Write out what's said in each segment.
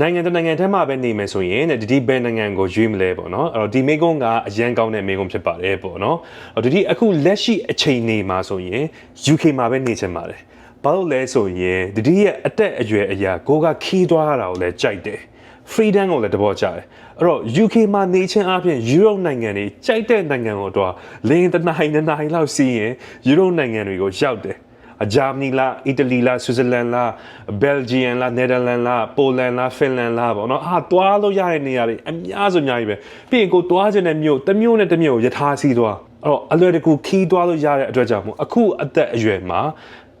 နိုင်ငံတစ်နိုင်ငံထဲမှာပဲနေမယ်ဆိုရင်တဲ့ဒီဘယ်နိုင်ငံကိုရွေးမလဲပေါ့နော်အဲ့တော့ဒီမေကွန်းကအရန်ကောင်းတဲ့မေကွန်းဖြစ်ပါတယ်ပေါ့နော်အဲ့တော့ဒီအခုလက်ရှိအချိန်နေမှာဆိုရင် UK မှာပဲနေချင်ပါတယ်ဘာလို့လဲဆိုရင်ဒီရဲ့အသက်အရွယ်အရာကိုကခီးသွားရတာကိုလည်းကြိုက်တယ် freedom ကိုလည်းတဘောကြတယ်အဲ့တော့ UK မှာနေချင်းအပြင် Europe နိုင်ငံတွေကြိုက်တဲ့နိုင်ငံကိုတော့လင်းတစ်နိုင်တစ်နိုင်လောက်စီးရင် Europe နိုင်ငံတွေကိုရောက်တယ်အ ဂျာမနီလားအီတလီလားဆွစ်ဇာလန်လားဘယ်လ်ဂျီယမ်လားနယ်သာလန်လားပိုလန်လားဖင်လန်လားပေါ့နော်အာတွားလို့ရတဲ့နေရာတွေအများဆုံးအများကြီးပဲပြီးရင်ကိုတွားခြင်းတဲ့မြို့တစ်မြို့နဲ့တစ်မြို့ကိုယထာစီးသွားအဲ့တော့အလွယ်တကူခီးတွားလို့ရတဲ့အတွက်ကြောင့်မို့အခုအသက်အရွယ်မှာ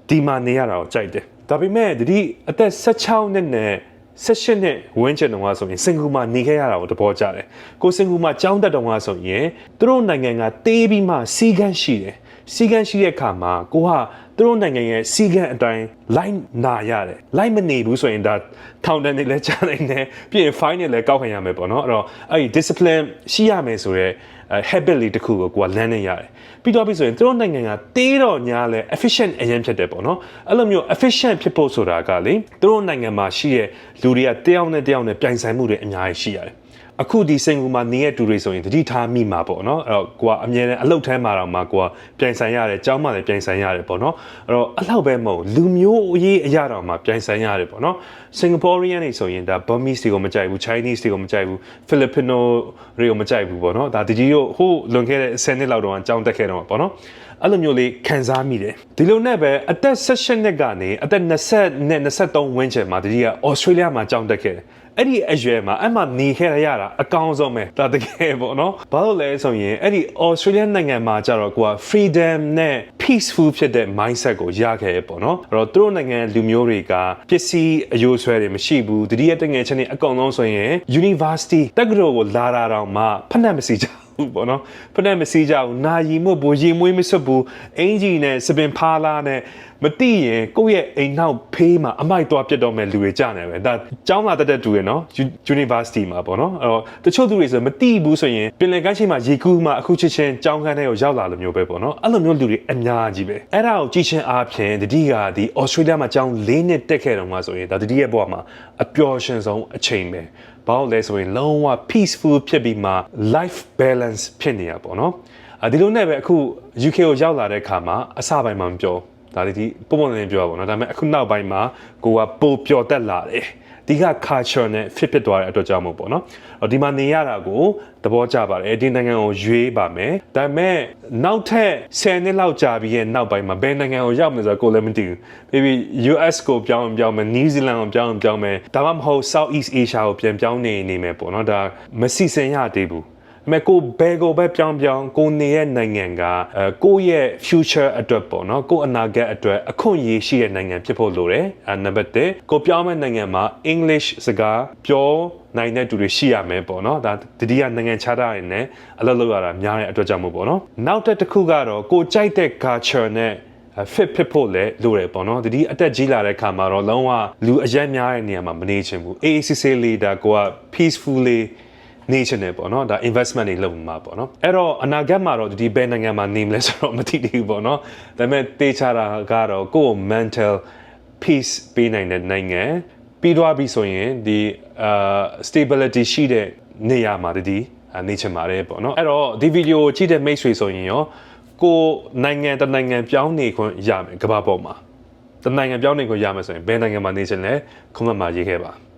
ဒီမှာနေရတာကိုကြိုက်တယ်ဒါပေမဲ့ဒီအသက်16နှစ်နဲ့ဆက်ရှင်နဲ့ဝင်းချင်တုံကဆိုရင်စင်ကာပူမှာနေခဲ့ရတာကိုသဘောကျတယ်။ကိုစင်ကာပူမှာကျောင်းတက်တုံကဆိုရင်သူတို့နိုင်ငံကတေးပြီးမှစီကန်းရှိတယ်။စီကန်းရှိတဲ့အခါမှာကိုက သူတို့နိုင်ငံရဲ့စီကန်းအတိုင်း line နာရတယ်။ line မနေဘူးဆိုရင်ဒါထောင်တန်းနေလဲကြားနိုင်တယ်။ပြီးရင် fine နဲ့လည်းကောက်ခံရမယ်ပေါ့နော်။အဲ့တော့အဲ့ဒီ discipline ရှိရမယ်ဆိုတော့အဲ habit လေးတစ်ခုကိုကိုကလမ်းနေရတယ်ပြီးတော့ပြီဆိုရင်သူတို့နိုင်ငံကတေးတော့ညာလဲ efficient အရင်ဖြစ်တယ်ပေါ့နော်အဲ့လိုမျိုး efficient ဖြစ်ဖို့ဆိုတာကလေသူတို့နိုင်ငံမှာရှိတဲ့လူတွေကတယောက်နဲ့တယောက်နဲ့ပြိုင်ဆိုင်မှုတွေအများကြီးရှိရတယ် အခုဒီစင်ကူမှာနေတဲ့တူတွေဆိုရင်တတိထားမိမှာပေါ့နော်အဲ့တော့ကိုကအမြဲတမ်းအလုတ်ထဲမှာတော့မှကိုကပြိုင်ဆိုင်ရတယ်ကြောင်းမှလည်းပြိုင်ဆိုင်ရတယ်ပေါ့နော်အဲ့တော့အလောက်ပဲမဟုတ်လူမျိုးအရေးအရာတော့မှပြိုင်ဆိုင်ရတယ်ပေါ့နော်စင်ကာပူရီယန်နေဆိုရင်ဒါ Burmese တွေကိုမကြိုက်ဘူး Chinese တွေကိုမကြိုက်ဘူး Filipino တွေကိုမကြိုက်ဘူးပေါ့နော်ဒါတကြီးတို့ဟိုလွန်ခဲ့တဲ့10နှစ်လောက်တော့အကြောင်းတက်ခဲ့တော့ပေါ့နော်အဲ့လိုမျိုးလေးခံစားမိတယ်ဒီလိုနဲ့ပဲအသက်16နှစ်ကနေအသက်20နဲ့23ဝန်းကျင်မှာတကြီးက Australia မှာကြောင်းတက်ခဲ့တယ် အဲ့ဒီအရွယ်မှာအဲ့မှာနေခဲ့ရတာအကောင်းဆုံးပဲဒါတကယ်ပေါ့နော်ဘာလို့လဲဆိုရင်အဲ့ဒီ Australia နိုင်ငံမှာကြတော့ကိုက freedom နဲ့ peaceful ဖြစ်တဲ့ mindset ကိုရခဲ့ရပေါ့နော်အဲ့တော့သူတို့နိုင်ငံလူမျိုးတွေကပစ္စည်းအယိုးဆွဲတွေမရှိဘူးတတိယတငယ်ချင်းတွေအကုန်လုံးဆိုရင် university တက္ကသိုလ်ကိုလာတာတော့မှဖက်နှက်မစီကြ ဘူးပေါ့နော်ဖက်နှက်မစီကြဘူးနာရီမို့ဘူးရေမွေးမစွတ်ဘူးအင်ဂျီနဲ့စပင်ဖားလာနဲ့မတိရင်ကိုယ့်ရဲ့အိမ်နောက်ဖေးမှာအမိုက်သွားပြတ်တော့မဲ့လူတွေကြနေပဲဒါကျောင်းလာတက်တဲ့သူတွေနော် university မှာပေါ့နော်အဲ့တော့တချို့သူတွေဆိုမတိဘူးဆိုရင်ပင်လယ်ကမ်းခြေမှာရေကူးမှအခုချစ်ချင်းကျောင်းခန်းထဲကိုရောက်လာလို့မျိုးပဲပေါ့နော်အဲ့လိုမျိုးလူတွေအများကြီးပဲအဲ့ဒါကိုကြည့်ချင်းအားဖြင့်တတိကဒီ Australia မှာကျောင်း၄နှစ်တက်ခဲ့တော့မှဆိုရင်ဒါတတိရဲ့ဘဝမှာအပျော်ရွှင်ဆုံးအချိန်ပဲ ဘာလို့လဲဆိုရင်လုံးဝ peaceful ဖြစ်ပြီးမှ life balance ဖြစ်နေရပေါ့နော်အဲဒီလိုနဲ့ပဲအခု UK ကိုရောက်လာတဲ့အခါမှာအစပိုင်းမှာမပြောဒါဒီပုံပုံလေးပြောပါဘောနော်ဒါပေမဲ့အခုနောက်ပိုင်းမှာကိုကပိုပျော်တက်လာတယ် ဒီက culture နဲ့ fit ဖြစ်သွားတဲ့အတွက်ကြောင့်မို့ပေါ့နော်။ဒီမှာနေရတာကိုသဘောကျပါတယ်။ဒီနိုင်ငံကိုရွေးပါမယ်။ဒါပေမဲ့နောက်ထပ်10နှစ်လောက်ကြာပြီးရဲ့နောက်ပိုင်းမှာဘယ်နိုင်ငံကိုရောက်မလဲဆိုတော့ကိုလည်းမသိဘူး။ maybe US ကိုပြောင်းပြောင်းမယ် New Zealand ကိုပြောင်းပြောင်းမယ်ဒါမှမဟုတ် South East Asia ကိုပြန်ပြောင်းနေနေမယ်ပေါ့နော်။ဒါမစီစဉ်ရသေးဘူး။ မဲ့ကိုဘယ်ကိုပဲပြောင်းပြောင်းကိုနေရဲ့နိုင်ငံကအဲကိုရဲ့ future အတွက်ပေါ့နော်ကိုအနာဂတ်အတွက်အခွင့်အရေးရှိတဲ့နိုင်ငံဖြစ်ဖို့လိုတယ်အဲနံပါတ်1ကိုပြောင်းမဲ့နိုင်ငံမှာ English စကားပြောနိုင်တဲ့သူတွေရှိရမယ်ပေါ့နော်ဒါတတိယနိုင်ငံခြားသားတွေနဲ့အလုပ်လုပ်ရတာများတဲ့အတွက်ကြောင့်မို့ပေါ့နော်နောက်တစ်ခုကတော့ကိုကြိုက်တဲ့ culture နဲ့ fit ဖြစ်ဖို့လည်းလိုတယ်ပေါ့နော်ဒီအတက်ကြီးလာတဲ့ခါမှာတော့လုံးဝလူအရက်များတဲ့နေရာမှာမနေချင်ဘူး AACC လေးဒါကိုက peaceful လေးနေချင်တယ်ပေါ့နော်ဒါ investment တွေလုပ်မှာပေါ့နော်အဲ့တော့အနာဂတ်မှာတော့ဒီဘယ်နိုင်ငံမှာနေမလဲဆိုတော့မသိသေးဘူးပေါ့နော်ဒါပေမဲ့တေချာတာကတော့ကိုယ့်ကို mental peace ပေးနိုင်တဲ့နိုင်ငံပြီးတော့ပြီဆိုရင်ဒီအာ stability ရှိတဲ့နေရာမှာတည်းနေချင်ပါတယ်ပေါ့နော်အဲ့တော့ဒီဗီဒီယိုကြည့်တဲ့မိတ်ဆွေဆိုရင်ရောကိုနိုင်ငံတနိုင်ငံပြောင်းနေခွင့်ရမယ်ကမ္ဘာပေါ်မှာတနိုင်ငံပြောင်းနေခွင့်ရမယ်ဆိုရင်ဘယ်နိုင်ငံမှာနေချင်လဲ comment မှာရေးခဲ့ပါ